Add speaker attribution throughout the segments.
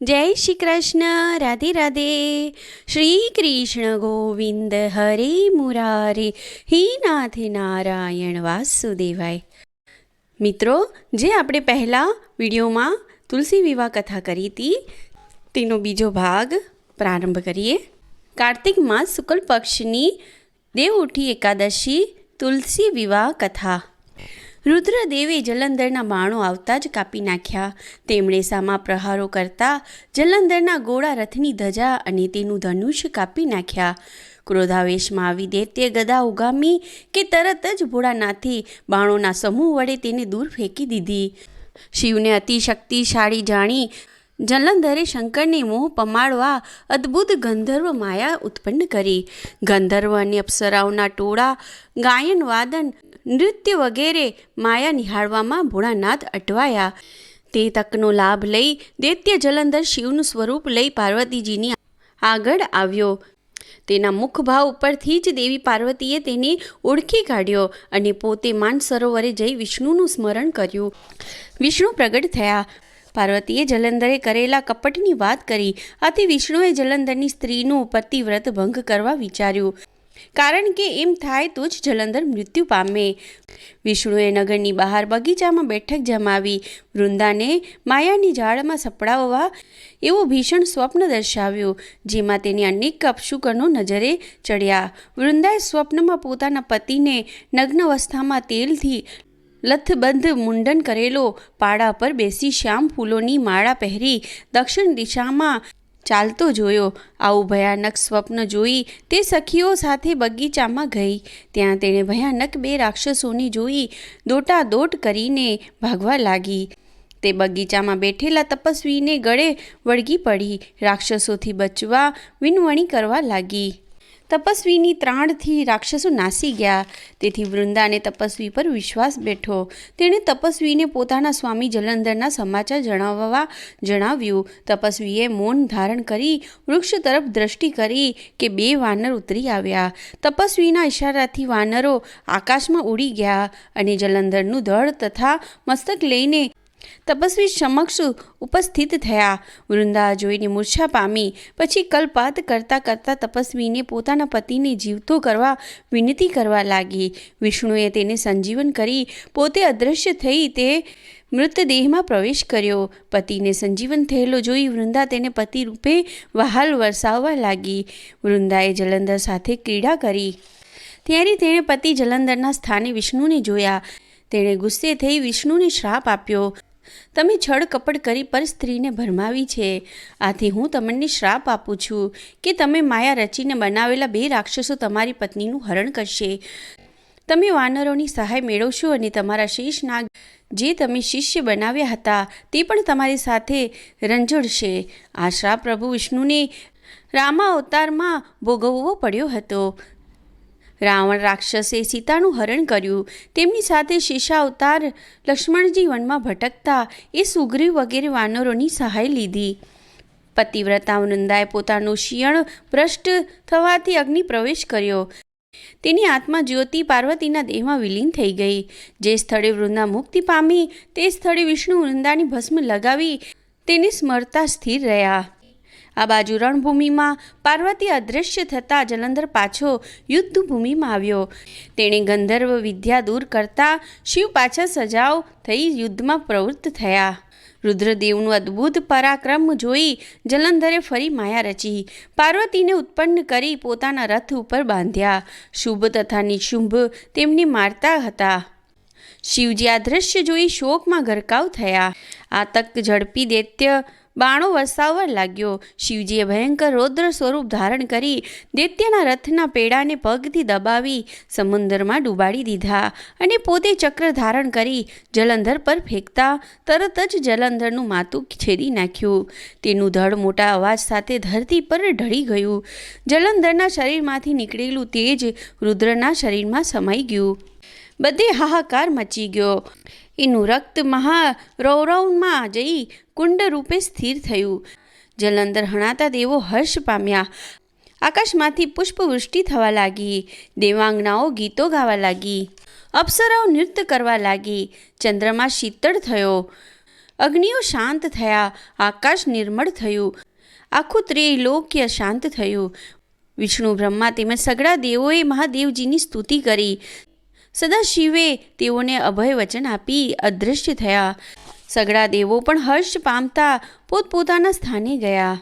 Speaker 1: જય શ્રી કૃષ્ણ, રાધે રાધે. શ્રી કૃષ્ણ ગોવિંદ હરે મુરારે, હે નાથ નારાયણ વાસુદેવાય. મિત્રો, જે આપણે પહેલાં વિડીયોમાં તુલસી વિવાહ કથા કરી હતી, તેનો બીજો ભાગ પ્રારંભ કરીએ. કાર્તિક માસ શુક્લ પક્ષની દેવ ઉઠી એકાદશી તુલસી વિવાહ કથા. રુદ્રદેવે જલંધરના બાણો આવતા જ કાપી નાખ્યા. તેમણે સામા પ્રહારો કરતા જલંધરના ગોળા રથની ધજા અને તેનું ધનુષ્ય કાપી નાખ્યા. ક્રોધાવેશમાં આવી દૈત્ય ગદા ઉગામી કે તરત જ ભોળાનાથે બાણોના સમૂહ વડે તેને દૂર ફેંકી દીધી. શિવને અતિ શક્તિશાળી જાણી જલંધરે શંકરને મોહ પમાડવા અદ્ભુત ગંધર્વ માયા ઉત્પન્ન કરી. ગંધર્વ અને અપ્સરાઓના ટોળા, ગાયન, વાદન નૃત્ય વગેરે માયા નિહાળવામાં ભોળાનાથ અટવાયા. તે તકનો લાભ લઈ દૈત્ય જલંધર શિવનું સ્વરૂપ લઈ પાર્વતીજીની આગળ આવ્યો. તેના મુખભાવ ઉપરથી જ દેવી પાર્વતીએ તેને ઓળખી કાઢ્યો અને પોતે માનસરોવરે જઈ વિષ્ણુનું સ્મરણ કર્યું. વિષ્ણુ પ્રગટ થયા. પાર્વતીએ જલંધરે કરેલા કપટની વાત કરી. આથી વિષ્ણુએ જલંધરની સ્ત્રીનું પતિવ્રત ભંગ કરવા વિચાર્યું. કારણ કે એમ થાય તો જ જલંધર મૃત્યુ પામે. વિષ્ણુએ નગરની બહાર બગીચામાં બેઠક જમાવી. વૃંદાને માયાની ઝાડમાં સપડાવવા એવું ભીષણ સ્વપ્ન દર્શાવ્યું, જેમાં તેને અનેક અપશુકનો નજરે ચડ્યા. વૃંદાએ સ્વપ્નમાં પોતાના પતિને નગ્ન અવસ્થામાં તેલથી લથબંધ મુંડન કરેલો પાડા પર બેસી શ્યામ ફૂલોની માળા પહેરી દક્ષિણ દિશામાં ચાલતો જોયો. આવું ભયાનક સ્વપ્ન જોઈ તે સખીઓ સાથે બગીચામાં ગઈ. ત્યાં તેણે ભયાનક બે રાક્ષસોની જોઈ દોટાદોટ કરીને ભાગવા લાગી. તે બગીચામાં બેઠેલા તપસ્વીને ગળે વળગી પડી. રાક્ષસોથી બચવા વિનવણી કરવા લાગી. તપસ્વીની ત્રાણથી રાક્ષસો નાસી ગયા. તેથી વૃંદાને તપસ્વી પર વિશ્વાસ બેઠો. તેણે તપસ્વીને પોતાના સ્વામી જલંધરના સમાચાર જણાવવા જણાવ્યું. તપસ્વીએ મૌન ધારણ કરી, વૃક્ષ તરફ દ્રષ્ટિ કરી કે બે વાનર ઉતરી આવ્યા. તપસ્વીના ઇશારાથી વાનરો આકાશમાં ઉડી ગયા અને જલંધરનું ધડ તથા મસ્તક લઈને તપસ્વી સમક્ષ ઉપસ્થિત થયા. વૃંદા જોઈને મૂર્છા પામી. પછી કલ્પાત કરતાં કરતાં તપસ્વીને પોતાના પતિને જીવતો કરવા વિનંતી કરવા લાગી. વિષ્ણુએ તેને સંજીવન કરી. પોતે અદૃશ્ય થઈ તે મૃતદેહમાં પ્રવેશ કર્યો. પતિને સંજીવન થયેલો જોઈ વૃંદા તેને પતિ રૂપે વહાલ વરસાવવા લાગી. વૃંદાએ જલંધર સાથે ક્રીડા કરી. ત્યારે તેણે પતિ જલંધરના સ્થાને વિષ્ણુને જોયા. તેણે ગુસ્સે થઈ વિષ્ણુને શ્રાપ આપ્યો. તમે છળ કપડ કરી પર સ્ત્રીને ભરમાવી છે. આથી હું તમને શ્રાપ આપું છું કે તમે માયા રચીને બનાવેલા બે રાક્ષસો તમારી પત્નીનું હરણ કરશે. તમે વાનરોની સહાય મેળવશો અને તમારા શેષ નાગ જે તમે શિષ્ય બનાવ્યા હતા તે પણ તમારી સાથે રંજડશે. આ શ્રાપ પ્રભુ વિષ્ણુને રામા અવતારમાં ભોગવવો પડ્યો હતો. રાવણ રાક્ષસે સીતાનું હરણ કર્યું. તેમની સાથે શેષા અવતાર લક્ષ્મણજી વનમાં ભટકતા એ સુગ્રીવ વગેરે વાનરોની સહાય લીધી. પતિવ્રતા વૃંદાએ પોતાનું શિયણ ભ્રષ્ટ થવાથી અગ્નિ પ્રવેશ કર્યો. તેની આત્મા જ્યોતિ પાર્વતીના દેહમાં વિલીન થઈ ગઈ. જે સ્થળે વૃંદા મુક્તિ પામી, તે સ્થળે વિષ્ણુ વૃંદાની ભસ્મ લગાવી તેને સ્મરતા સ્થિર રહ્યા. આ બાજુ રણભૂમિમાં પાર્વતી અદૃશ્ય થતાં જલંધર પાછો યુદ્ધભૂમિમાં આવ્યો. તેણે ગંધર્વ વિદ્યા દૂર કરતા શિવ પાછા સજાવ થઈ યુદ્ધમાં પ્રવૃત્ત થયા. રુદ્રદેવનું અદ્ભુત પરાક્રમ જોઈ જલંધરે ફરી માયા રચી. પાર્વતીને ઉત્પન્ન કરી પોતાના રથ ઉપર બાંધ્યા. શુભ તથા નિશુંભ તેમને મારતા હતા. શિવજી આ દ્રશ્ય જોઈ શોકમાં ગરકાવ થયા. આ તક ઝડપી દૈત્ય બાણો વરસાવવા લાગ્યો. શિવજીએ ભયંકર રૌદ્ર સ્વરૂપ ધારણ કરી દૈત્યના રથના પેડાને પગથી દબાવી સમુદ્રમાં ડૂબાડી દીધા અને પોતે ચક્ર ધારણ કરી જલંધર પર ફેંકતા તરત જ જલંધરનું માથું છેદી નાખ્યું. તેનું ધડ મોટા અવાજ સાથે ધરતી પર ઢળી ગયું. જલંધરના શરીરમાંથી નીકળેલું તેજ રુદ્રના શરીરમાં સમાઈ ગયું. બધે હાહાકાર મચી ગયો. એનું રક્ત મહા રૌરવમાં જઈ કુંડ રૂપે સ્થિર થયું. જલંધર હણાતા દેવો હર્ષ પામ્યા. આકાશમાંથી પુષ્પવૃષ્ટિ થવા લાગી. દેવાંગનાઓ ગીતો ગાવા લાગી. અપ્સરાઓ નૃત્ય કરવા લાગી. ચંદ્રમાં શીતળ થયો. અગ્નિઓ શાંત થયા. આકાશ નિર્મળ થયું. આખું ત્રિલોક્ય શાંત થયું. વિષ્ણુ બ્રહ્મા તેમજ સગળા દેવોએ મહાદેવજીની સ્તુતિ કરી. સદાશિવે તેઓને અભય વચન આપી અદૃશ્ય થયા. સગડા દેવો પણ હર્ષ પામતા પોતપોતાના સ્થાને ગયા.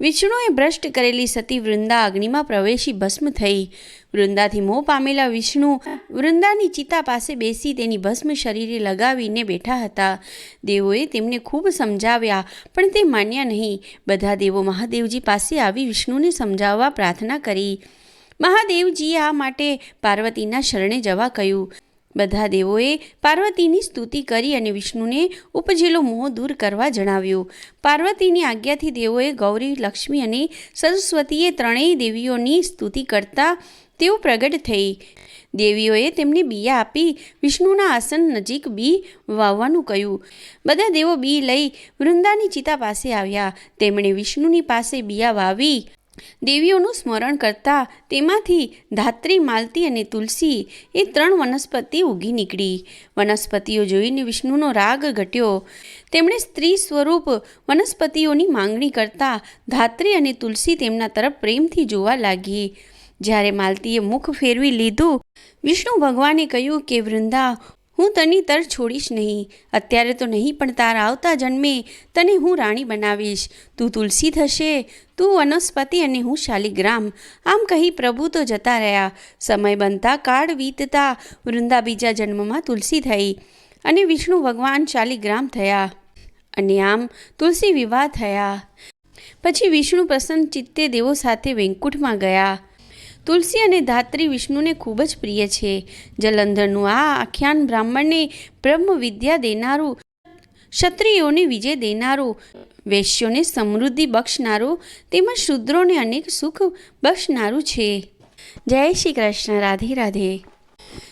Speaker 1: વિષ્ણુએ ભ્રષ્ટ કરેલી સતી વૃંદા અગ્નિમાં પ્રવેશી ભસ્મ થઈ. વૃંદાથી મોહ પામેલા વિષ્ણુ વૃંદાની ચિતા પાસે બેસી તેની ભસ્મ શરીરે લગાવીને બેઠા હતા. દેવોએ તેમને ખૂબ સમજાવ્યા, પણ તે માન્યા નહીં. બધા દેવો મહાદેવજી પાસે આવી વિષ્ણુને સમજાવવા પ્રાર્થના કરી. મહાદેવજીએ આ માટે પાર્વતીના શરણે જવા કહ્યું. બધા દેવોએ પાર્વતીની સ્તુતિ કરી અને વિષ્ણુને ઉપજેલો મોહ દૂર કરવા જણાવ્યું. પાર્વતીની આજ્ઞાથી દેવોએ ગૌરી, લક્ષ્મી અને સરસ્વતીએ ત્રણેય દેવીઓની સ્તુતિ કરતા તેઓ પ્રગટ થઈ. દેવીઓએ તેમને બીયા આપી વિષ્ણુના આસન નજીક બી વાવવાનું કહ્યું. બધા દેવો બી લઈ વૃંદાની ચિતા પાસે આવ્યા. તેમણે વિષ્ણુની પાસે બીયા વાવી દેવીઓનું સ્મરણ કરતા તેમાંથી ધાત્રી માલતી અને તુલસી એ ત્રણ વનસ્પતિ ઉગી નીકળી. વનસ્પતિઓ જોઈને વિષ્ણુનો રાગ ઘટ્યો. તેમણે સ્ત્રી સ્વરૂપ વનસ્પતિઓની માંગણી કરતા ધાત્રી અને તુલસી તેમના તરફ પ્રેમથી જોવા લાગી. જ્યારે માલતીએ મુખ ફેરવી લીધું, વિષ્ણુ ભગવાને કહ્યું કે, વૃંદા હું તની તર છોડીશ નહીં. અત્યારે તો નહીં પણ તારા આવતા જન્મે તને હું રાણી બનાવીશ. તું તુલસી થશે, તું વનસ્પતિ અને હું શાલિગ્રામ. આમ કહી પ્રભુ તો જતા રહ્યા. સમય બનતા કાળ વીતતા વૃંદા બીજા જન્મમાં તુલસી થઈ અને વિષ્ણુ ભગવાન શાલિગ્રામ થયા. અને આમ તુલસી વિવાહ થયા. પછી વિષ્ણુ પ્રસન્ન ચિત્તે દેવો સાથે વૈકુંઠમાં ગયા. તુલસી અને ધાત્રી વિષ્ણુને ખૂબ જ પ્રિય છે. જલંધરનું આ આખ્યાન બ્રાહ્મણને બ્રહ્મ વિદ્યા દેનારું, ક્ષત્રિયોને વિજય દેનારું, વૈશ્યોને સમૃદ્ધિ બક્ષનારું, તેમજ શૂદ્રોને અનેક સુખ બક્ષનારું છે. જય શ્રી કૃષ્ણ, રાધે રાધે.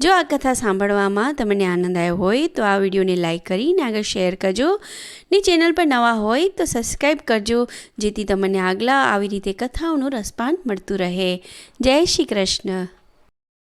Speaker 1: જો આ કથા સાંભળવામાં તમને આનંદ આવ્યો હોય, તો આ વિડીયોને લાઈક કરીને આગળ શેર કરજો. ને ચેનલ પર નવા હોય, તો સબસ્ક્રાઈબ કરજો, જેથી તમને આગલા આવી રીતે કથાઓનું રસપાન મળતું રહે. જય શ્રી કૃષ્ણ.